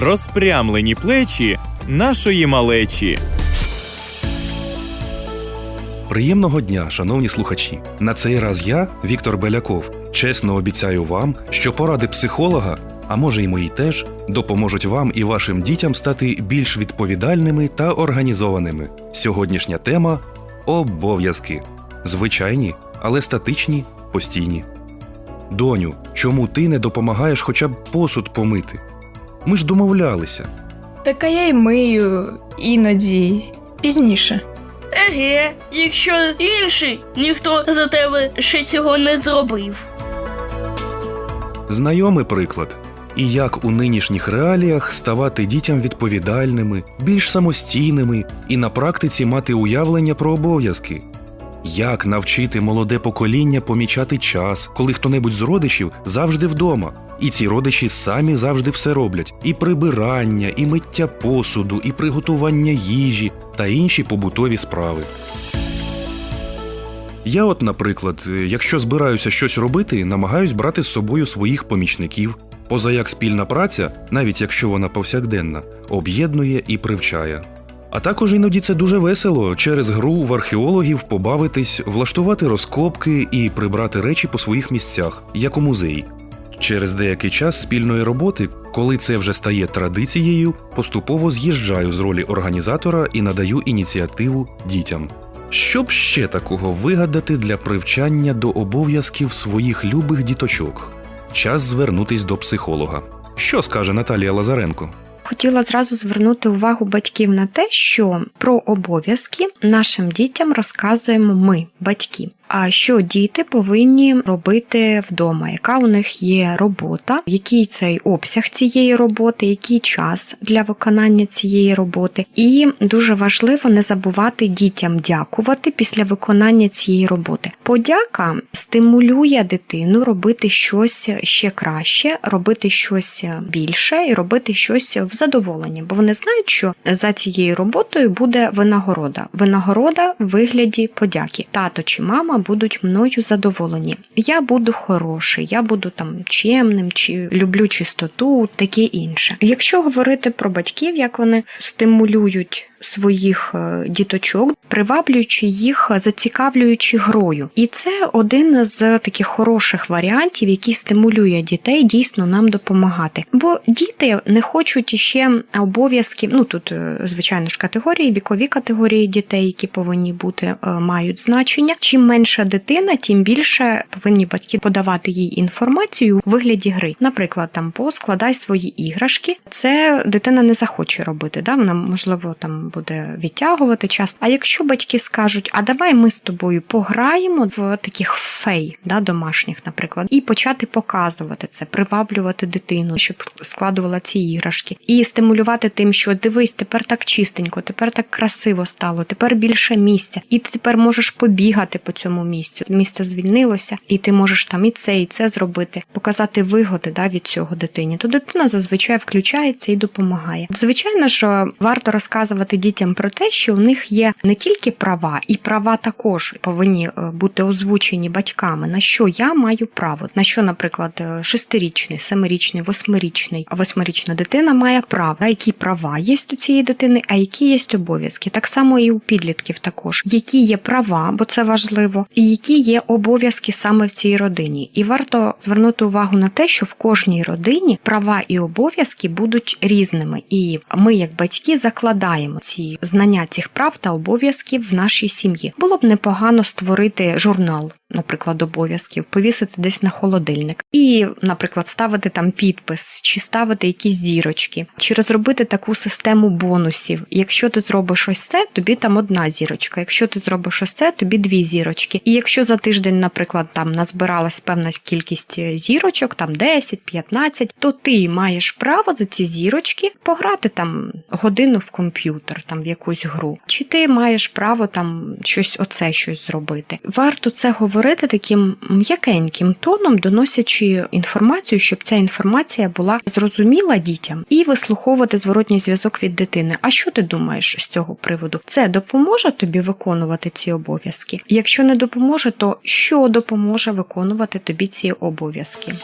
розпрямлені плечі нашої малечі. Приємного дня, шановні слухачі. На цей раз я, Віктор Беляков, чесно обіцяю вам, що поради психолога, а може й мої теж, допоможуть вам і вашим дітям стати більш відповідальними та організованими. Сьогоднішня тема обов'язки. Звичайні, але статичні, постійні. Доню, чому ти не допомагаєш хоча б посуд помити? Ми ж домовлялися. Так а я й мию іноді пізніше. Еге, якщо інший, ніхто за тебе ще цього не зробив. Знайомий приклад. І як у нинішніх реаліях ставати дітям відповідальними, більш самостійними і на практиці мати уявлення про обов'язки. Як навчити молоде покоління помічати час, коли хто-небудь з родичів завжди вдома, і ці родичі самі завжди все роблять: і прибирання, і миття посуду, і приготування їжі та інші побутові справи. Я, от, наприклад, е, якщо збираюся щось робити, намагаюсь брати з собою своїх помічників, поза як спільна праця, навіть якщо вона повсякденна, об'єднує і привчає. А також іноді це дуже весело через гру в археологів побавитись, влаштувати розкопки і прибрати речі по своїх місцях, як у музеї. Через деякий час спільної роботи, коли це вже стає традицією, поступово з'їжджаю з ролі організатора і надаю ініціативу дітям. Щоб ще такого вигадати для привчання до обов'язків своїх любих діточок? Час звернутись до психолога. Що скаже Наталія Лазаренко? Хотіла зразу звернути увагу батьків на те, що про обов'язки нашим дітям розказуємо ми, батьки. А що діти повинні робити вдома? Яка у них є робота, який цей обсяг цієї роботи, який час для виконання цієї роботи? І дуже важливо не забувати дітям дякувати після виконання цієї роботи. Подяка стимулює дитину робити щось ще краще, робити щось більше і робити щось в задоволенні, бо вони знають, що за цією роботою буде винагорода. Винагорода в вигляді подяки. Тато чи мама будуть мною задоволені. Я буду хороший, я буду там чемним, чи люблю чистоту, таке інше. Якщо говорити про батьків, як вони стимулюють. Своїх е, діточок, приваблюючи їх, зацікавлюючи грою, і це один з таких хороших варіантів, який стимулює дітей дійсно нам допомагати. Бо діти не хочуть ще обов'язків. Ну тут, е, звичайно ж, категорії, вікові категорії дітей, які повинні бути, е, мають значення. Чим менша дитина, тим більше повинні батьки подавати їй інформацію у вигляді гри. Наприклад, там поскладай свої іграшки. Це дитина не захоче робити. Да? Вона можливо там буде відтягувати час. А якщо батьки скажуть, а давай ми з тобою пограємо в таких фей, да, домашніх, наприклад, і почати показувати це, приваблювати дитину, щоб складувала ці іграшки, і стимулювати тим, що дивись, тепер так чистенько, тепер так красиво стало, тепер більше місця, і ти тепер можеш побігати по цьому місцю. Місце звільнилося, і ти можеш там і це, і це зробити, показати вигоди да, від цього дитині. То дитина зазвичай включається і допомагає. Звичайно ж, варто розказувати дітям про те, що у них є не тільки права, і права також повинні е, бути озвучені батьками. На що я маю право? На що, наприклад, е, шестирічний, семирічний, восьмирічний, восьмирічна дитина має право, а які права є у цієї дитини, а які є обов'язки. Так само і у підлітків також, які є права, бо це важливо, і які є обов'язки саме в цій родині. І варто звернути увагу на те, що в кожній родині права і обов'язки будуть різними, і ми, як батьки, закладаємо ці знання цих прав та обов'язків в нашій сім'ї. Було б непогано створити журнал. Наприклад, обов'язків повісити десь на холодильник, і, наприклад, ставити там підпис, чи ставити якісь зірочки, чи розробити таку систему бонусів. Якщо ти зробиш ось це, тобі там одна зірочка. Якщо ти зробиш ось це, тобі дві зірочки. І якщо за тиждень, наприклад, там назбиралась певна кількість зірочок, там 10-15, то ти маєш право за ці зірочки пограти там годину в комп'ютер, там в якусь гру, чи ти маєш право там щось оце щось зробити. Варто це говорити таким м'якеньким тоном, доносячи інформацію, щоб ця інформація була зрозуміла дітям, і вислуховувати зворотній зв'язок від дитини. А що ти думаєш з цього приводу? Це допоможе тобі виконувати ці обов'язки? Якщо не допоможе, то що допоможе виконувати тобі ці обов'язки?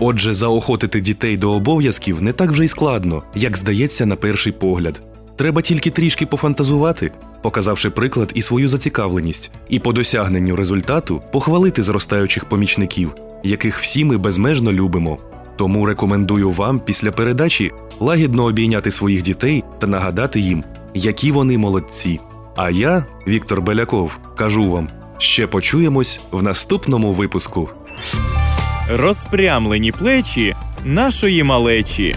Отже, заохотити дітей до обов'язків не так вже й складно, як здається на перший погляд. Треба тільки трішки пофантазувати, показавши приклад і свою зацікавленість, і по досягненню результату похвалити зростаючих помічників, яких всі ми безмежно любимо. Тому рекомендую вам після передачі лагідно обійняти своїх дітей та нагадати їм, які вони молодці. А я, Віктор Беляков, кажу вам, ще почуємось в наступному випуску. Розпрямлені плечі нашої малечі.